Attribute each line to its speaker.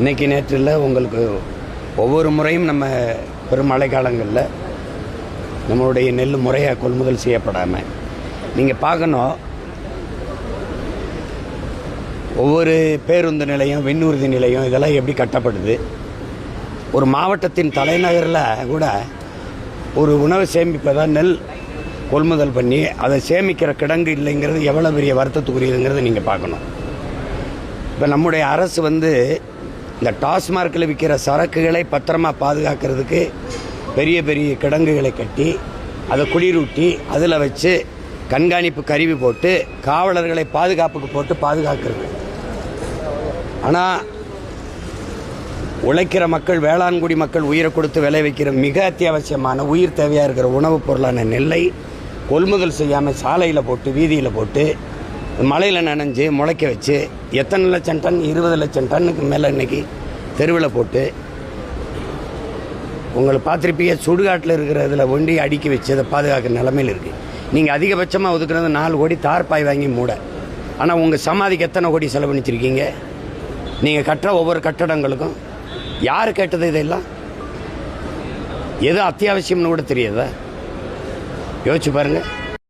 Speaker 1: இன்றைக்கி நேற்றில் உங்களுக்கு ஒவ்வொரு முறையும் நம்ம பெருமழை காலங்களில் நம்மளுடைய நெல் முறையாக கொள்முதல் செய்யப்படாமல் நீங்கள் பார்க்கணும். ஒவ்வொரு பேருந்து நிலையம் விண்ணூர்தி நிலையம் இதெல்லாம் எப்படி கட்டப்படுது? ஒரு மாவட்டத்தின் தலைநகரில் கூட ஒரு உணவு சேமிப்பதா நெல் கொள்முதல் பண்ணி அதை சேமிக்கிற கிடங்கு இல்லைங்கிறது எவ்வளோ பெரிய வருத்தத்துக்குரியதுங்கிறத நீங்கள் பார்க்கணும். இப்போ நம்முடைய அரசு வந்து இந்த டாஸ்மார்க்கில் விற்கிற சரக்குகளை பத்திரமா பாதுகாக்கிறதுக்கு பெரிய பெரிய கிடங்குகளை கட்டி அதை குளிரூட்டி அதில் வச்சு கண்காணிப்பு கருவி போட்டு காவலர்களை பாதுகாப்புக்கு போட்டு பாதுகாக்கிறது. ஆனால் உழைக்கிற மக்கள் வேளாண்குடி மக்கள் உயிரை கொடுத்து விளை வைக்கிற மிக அத்தியாவசியமான உயிர் தேவையாக இருக்கிற உணவுப் பொருளான நெல்லை கொள்முதல் செய்யாமல் சாலையில் போட்டு வீதியில் போட்டு மழையில் நனைஞ்சு முளைக்க வச்சு எத்தனை லட்சம் டன் இருபது லட்சம் டன்னுக்கு மேலே இன்னைக்கு தெருவில் போட்டு உங்களை பார்த்துருப்பீங்க சுடுகாட்டில் இருக்கிற இதில் ஒண்டி அடுக்கி வச்சு அதை பாதுகாக்கிற நிலமையில் இருக்குது நீங்கள் அதிகபட்சமாக ஒதுக்குறது நாலு கோடி தார்பாய் வாங்கி மூட. ஆனால் உங்கள் சமாதிக்கு எத்தனை கோடி செலவழிச்சிருக்கீங்க நீங்கள் கட்டுற ஒவ்வொரு கட்டடங்களுக்கும் யார் கேட்டது இதெல்லாம்? எது அத்தியாவசியம்னு கூட தெரியாதா? யோசிச்சு பாருங்கள்